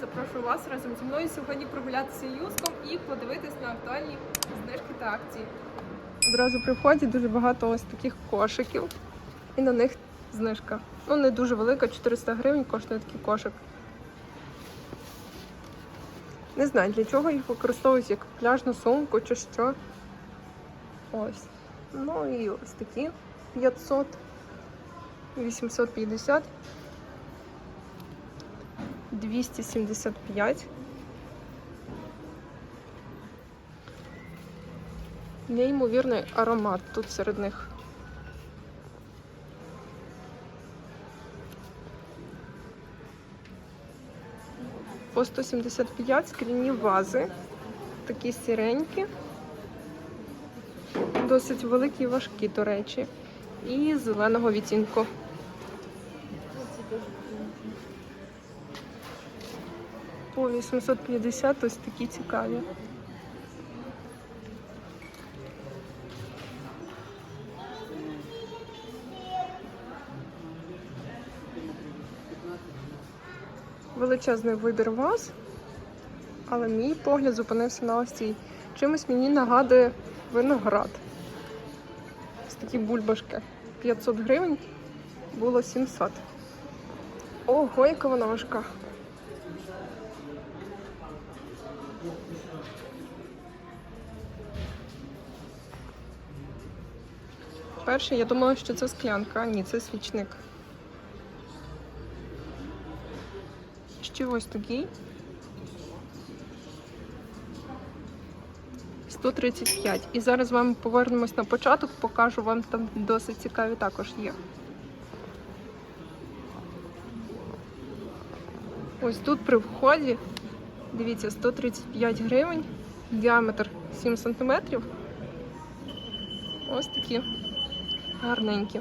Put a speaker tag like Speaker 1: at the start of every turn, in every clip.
Speaker 1: Запрошую вас разом зі мною сьогодні прогулятися юском і подивитись на актуальні знижки та акції. Одразу при вході дуже багато ось таких кошиків, і на них знижка. Ну, не дуже велика, 400 гривень коштує такий кошик. Не знаю, для чого їх використовують як пляжну сумку чи що. Ось. Ну і ось такі 500, 850, 275. Неймовірний аромат тут серед них. По 175 скляні вази. Такі сіренькі. Досить великі і важкі, до речі. І зеленого відтінку. По 850 ось такі цікаві. Величезний вибір ваз, але мій погляд зупинився на ось цій. Чимось мені нагадує виноград. Ось такі бульбашки. 500 гривень було 700. Ого, яка вона важка. Перше, я думала, що це склянка, а ні, це свічник. Ще ось такий. 135. І зараз з вами повернемось на початок, покажу вам там досить цікаві також є. Ось тут при вході, дивіться, 135 гривень, діаметр 7 см. Ось такі гарненькі.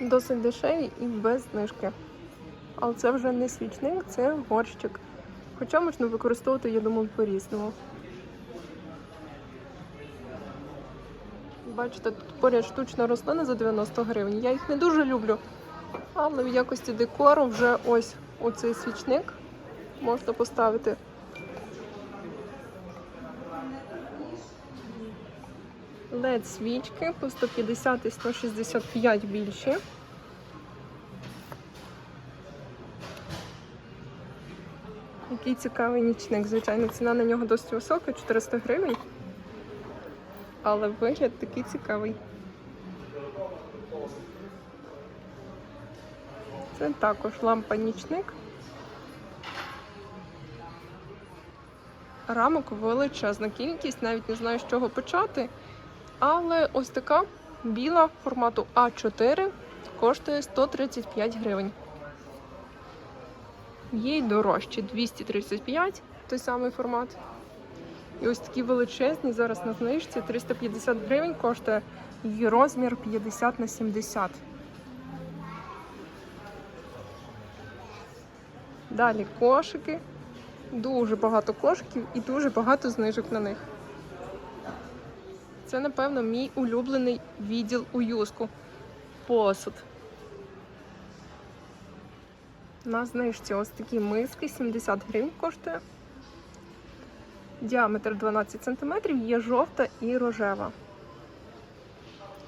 Speaker 1: Досить дешеві і без знижки. Але це вже не свічник, це горщик. Хоча можна використовувати, я думаю, по-різному. Бачите, тут поряд штучна рослина за 90 гривень. Я їх не дуже люблю. Але в якості декору вже ось оцей свічник можна поставити. led свічки по 150 і 165 більші. Який цікавий нічник. Звичайно, ціна на нього досить висока, 400 гривень. Але вигляд такий цікавий. Це також лампа нічник. Рамок величезна кількість, навіть не знаю, з чого почати. Але ось така біла формату А4 коштує 135 гривень. Є й дорожчі 235 той самий формат. І ось такі величезні зараз на знижці 350 гривень коштує її розмір 50 на 70. Далі кошики. Дуже багато кошиків і дуже багато знижок на них. Це, напевно, мій улюблений відділ у юску. Посуд. На знижці ось такі миски 70 гривень коштує. Діаметр 12 см, є жовта і рожева.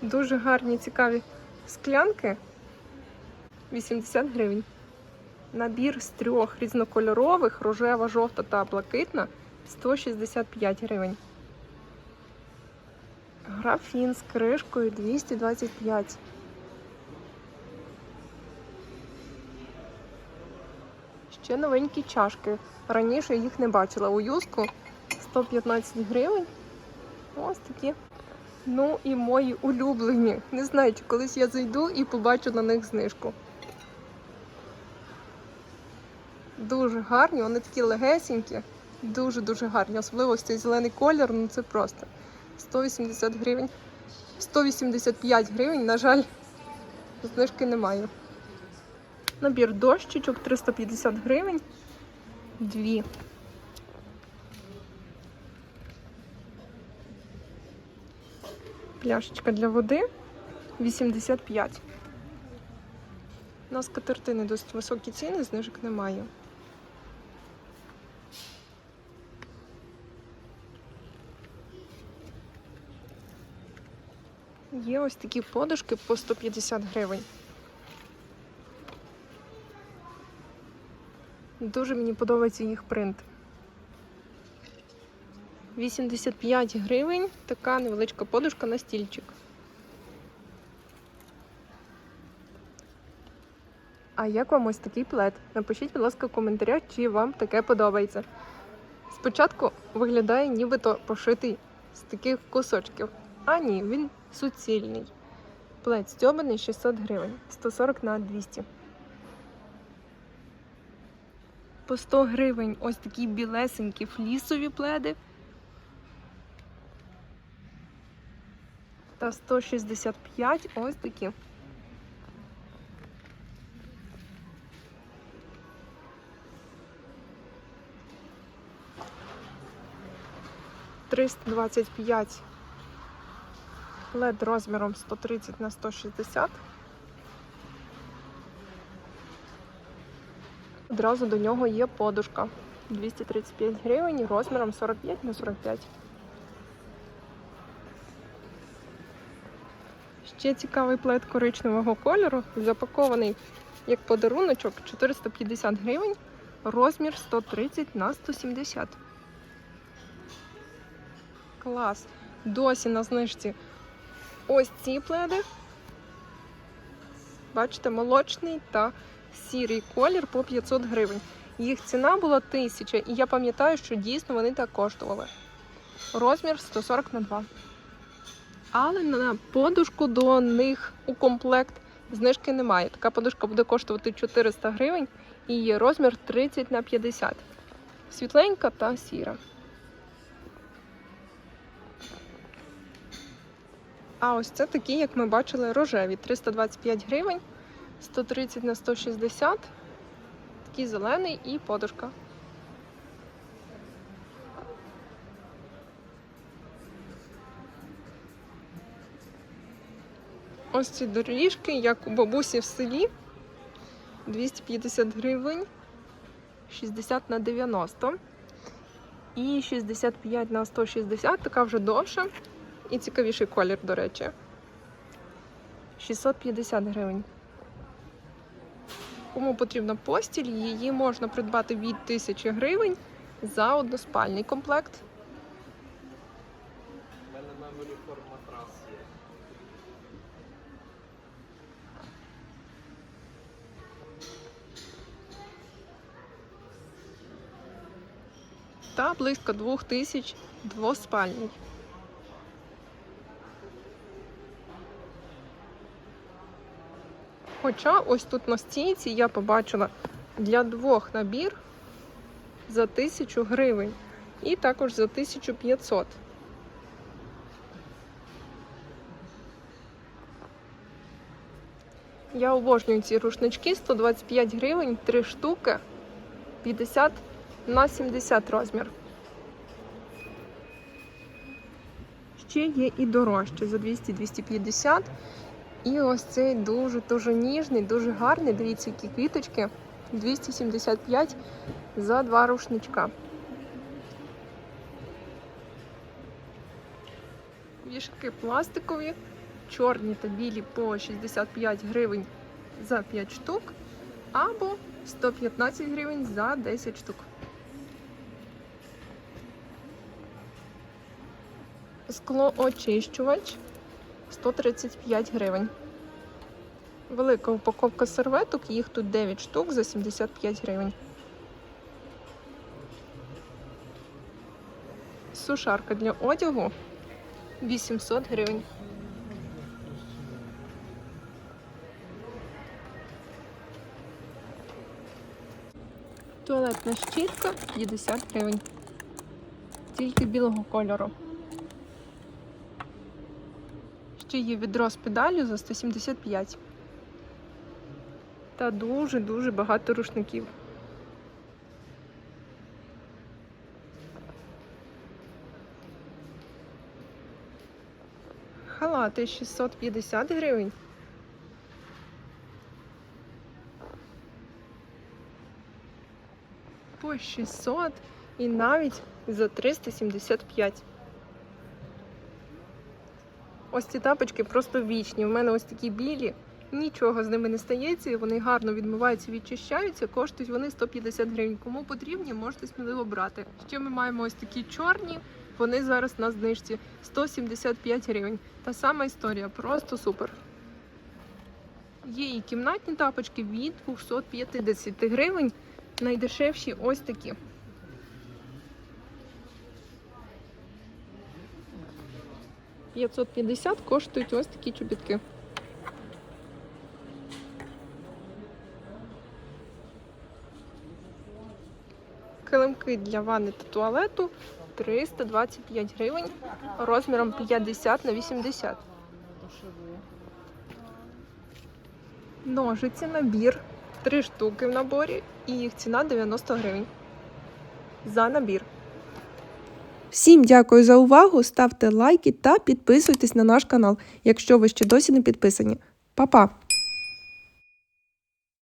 Speaker 1: Дуже гарні, цікаві склянки 80 гривень. Набір з трьох різнокольорових рожева, жовта та блакитна 165 гривень. Графін з кришкою 225. Ще новенькі чашки. Раніше їх не бачила. У юску 115 гривень. Ось такі. Ну і мої улюблені. Не знаю, чи колись я зайду і побачу на них знижку. Дуже гарні, вони такі легесенькі, дуже-дуже гарні. Особливо ось цей зелений колір, ну це просто 180 гривень. 185 гривень, на жаль, знижки немає. Набір дощечок 350 гривень. Дві. Пляшечка для води 85. У нас катертини досить високі ціни, знижок немає. Є ось такі подушки по 150 гривень. Дуже мені подобається їх принт. 85 гривень така невеличка подушка на стільчик. А як вам ось такий плед? Напишіть, будь ласка, в коментарях, чи вам таке подобається. Спочатку виглядає нібито пошитий з таких кусочків. А ні, він суцільний. Плед стьобаний 600 гривень, 140 на 200. По 100 гривень ось такі білесенькі флісові пледи. Та 165 ось такі. Триста двадцять розміром 130 на 160. Одразу до нього є подушка 235 гривень розміром 45 на 45. Ще цікавий плед коричневого кольору, запакований як подаруночок 450 гривень, розмір 130 на 170. Клас! Досі на знижці ось ці пледи. Бачите, молочний та сірий колір по 500 гривень. Їх ціна була 1000, і я пам'ятаю, що дійсно вони так коштували. Розмір 140 на 2. Але на подушку до них у комплект знижки немає. Така подушка буде коштувати 400 гривень і є розмір 30 на 50. Світленька та сіра. А ось це такі, як ми бачили, рожеві. 325 гривень, 130 на 160. Такий зелений і подушка. Ось ці доріжки, як у бабусі в селі. 250 гривень, 60 на 90. І 65 на 160, така вже довша. І цікавіший колір, до речі. 650 гривень. Кому потрібна постіль, її можна придбати від 1000 гривень за односпальний комплект.
Speaker 2: У мене меморі форм матрас є.
Speaker 1: Та близько 2000 двоспальний. Хоча ось тут на стійці я побачила для двох набір за 1000 гривень і також за 1500. Я обожнюю ці рушнички 125 гривень, 3 штуки, 50 на 70 розмір. Ще є і дорожче за 200-250. І ось цей дуже-дуже ніжний, дуже гарний. Дивіться, які квіточки. 275 за два рушничка. Вішки пластикові, чорні та білі по 65 гривень за 5 штук, або 115 гривень за 10 штук. Склоочищувач 135 гривень. Велика упаковка серветок, їх тут 9 штук за 75 гривень. Сушарка для одягу 800 гривень. Туалетна щітка 50 гривень. Тільки білого кольору. Ще є відро з педалю за 175. Та дуже-дуже багато рушників. Халати 650 гривень. По 600 і навіть за 375. Ось ці тапочки просто вічні. У мене ось такі білі. Нічого з ними не стається, вони гарно відмиваються, відчищаються. Коштують вони 150 гривень. Кому потрібні, можете сміливо брати. Ще ми маємо ось такі чорні. Вони зараз на знижці 175 гривень. Та сама історія, просто супер. Є і кімнатні тапочки від 250 гривень. Найдешевші ось такі. «550» коштують ось такі чобітки. Килимки для ванни та туалету 325 гривень розміром 50 на 80. Ножиці набір. Три штуки в наборі і їх ціна 90 гривень. За набір.
Speaker 3: Всім дякую за увагу. Ставте лайки та підписуйтесь на наш канал, якщо ви ще досі не підписані. Па-па!